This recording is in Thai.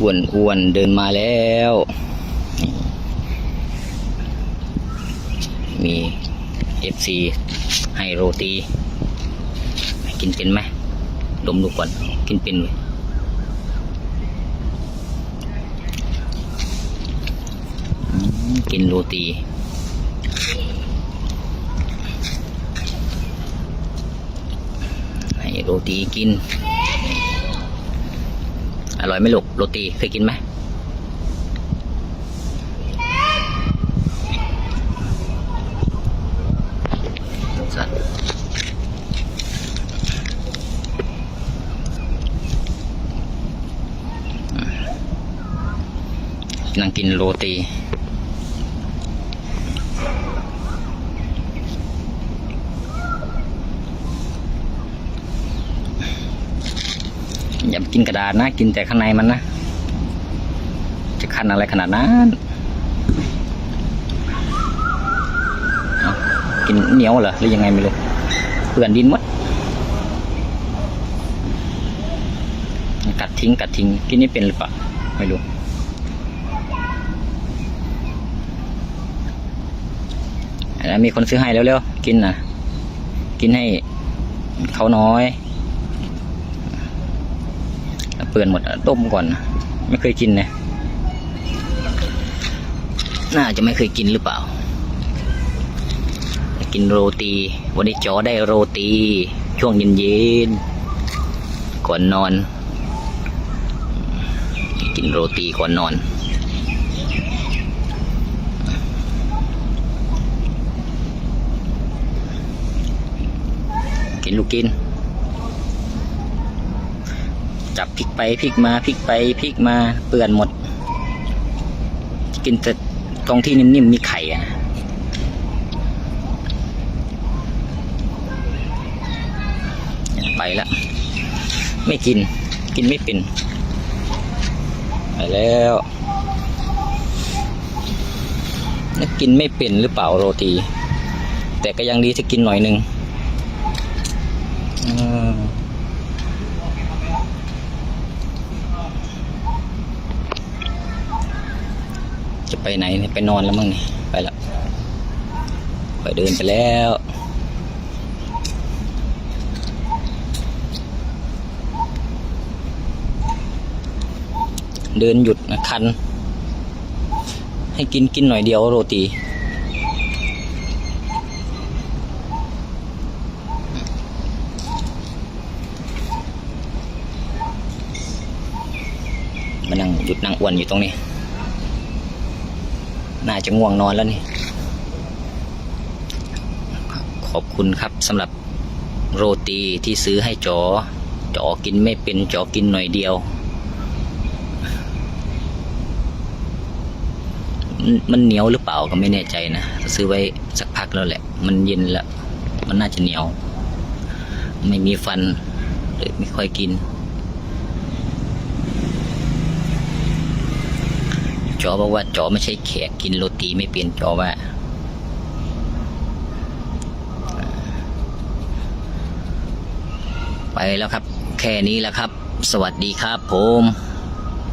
อ้วนอ้วนๆเดินมาแล้ว มีเอฟซีให้โรตี กินเป็นไหมดมดูก่อน กินเป็นไหมกินโรตีให้โรตีกิน อร่อยไหมลูกโรตีเคยกินไหมสัตว์นั่งกินโรตี อย่ากินกระดาษนะ กินแต่ข้างในมันนะ จะคันอะไรขนาดนั้นกินเหนียวเหรอหรือยังไงไม่รู้เปื่อนดินมดกัดทิ้งกัดทิ้งกินนี่เป็นหรือเปล่าไม่รู้แล้วมีคนซื้อให้เร็วๆกินนะกินให้เขาน้อย เปื่อนหมดต้มก่อน ไม่เคยกินนะน่าจะไม่เคยกินหรือเปล่า กินโรตี วันนี้จอได้โรตี ช่วงเย็นๆก่อนนอน กินโรตีก่อนนอนกินลูกกิน จับพลิกไปพลิกมาพลิกไปพลิกมาเปื่อนหมด กินแต่ตรงที่นิ่มๆมีไข่อะไปละไม่กิน กินไม่เป็น ไปแล้วนกินไม่เป็นหรือเปล่าโรตี แต่ก็ยังดีจะกินหน่อยนึงอืม จะไปไหนเนี่ยไปนอนแล้วมั้งนี่ไปละไปเดินไปแล้วเดินหยุดนะคัน ให้กินกินหน่อยเดียวโรตี มานั่งหยุดนั่งอ้วนอยู่ตรงนี้ น่าจะง่วงนอนแล้วนี่ ขอบคุณครับสำหรับโรตีที่ซื้อให้จอ จอกินไม่เป็นจอกินหน่อยเดียว มันเหนียวหรือเปล่าก็ไม่แน่ใจนะ ซื้อไว้สักพักแล้วแหละ มันเย็นแล้ว มันน่าจะเหนียว ไม่มีฟันเลยไม่ค่อยกิน จอบอกว่าจอไม่ใช่แขกกินโรตีไม่เป็นจอว่า ไปแล้วครับ แค่นี้แหละครับ สวัสดีครับผม